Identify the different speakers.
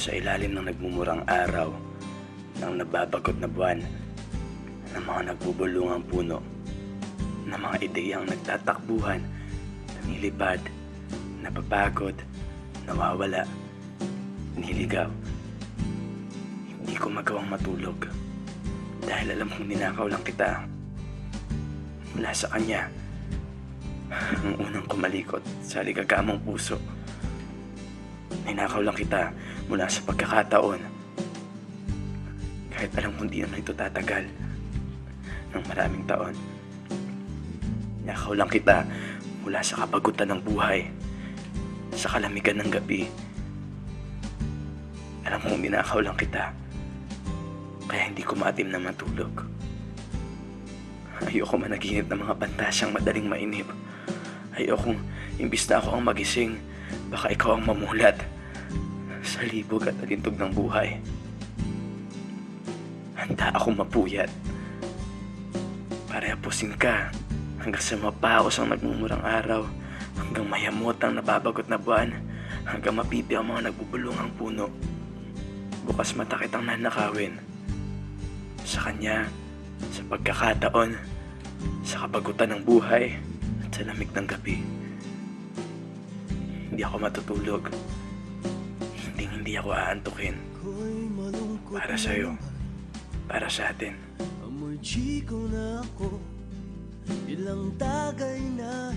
Speaker 1: Sa ilalim ng nagmumurang araw, ng nababagot na buwan, ng mga nagbubulungang puno, ng mga ideyang nagtatakbuhan, namilipad, napapagod, nawawala, niligaw. Hindi ko magawang matulog dahil alam kong ninakaw lang kita mula sa kanya. Ang unang kumalikot sa ligagamang puso. Ninakaw lang kita mula sa pagkakataon. Kahit alam kong di naman ito tatagal ng maraming taon. Ninakaw lang kita mula sa kapagutan ng buhay, sa kalamigan ng gabi. Alam kong ninakaw lang kita, kaya hindi ko maatim na matulog. Ayoko managinip ng mga pantasyang madaling mainip. Ayokong imbis na ako ang magising, baka ikaw ang mamulat sa libog at alintog ng buhay. Handa akong mapuyat para apusin ka hanggang sa mapaos ang nagmumurang araw, hanggang mayamot ang nababagot na buwan, hanggang mapipi ang mga nagbubulungang puno. Bukas mata kitang nanakawin. Sa kanya, sa pagkakataon, sa kabagutan ng buhay, at sa lamig ng gabi. Hindi ako matutulog. Hindi ako aantukin. Para sa'yo. Para sa atin.
Speaker 2: Amoy chiko na ako Ilang tagay na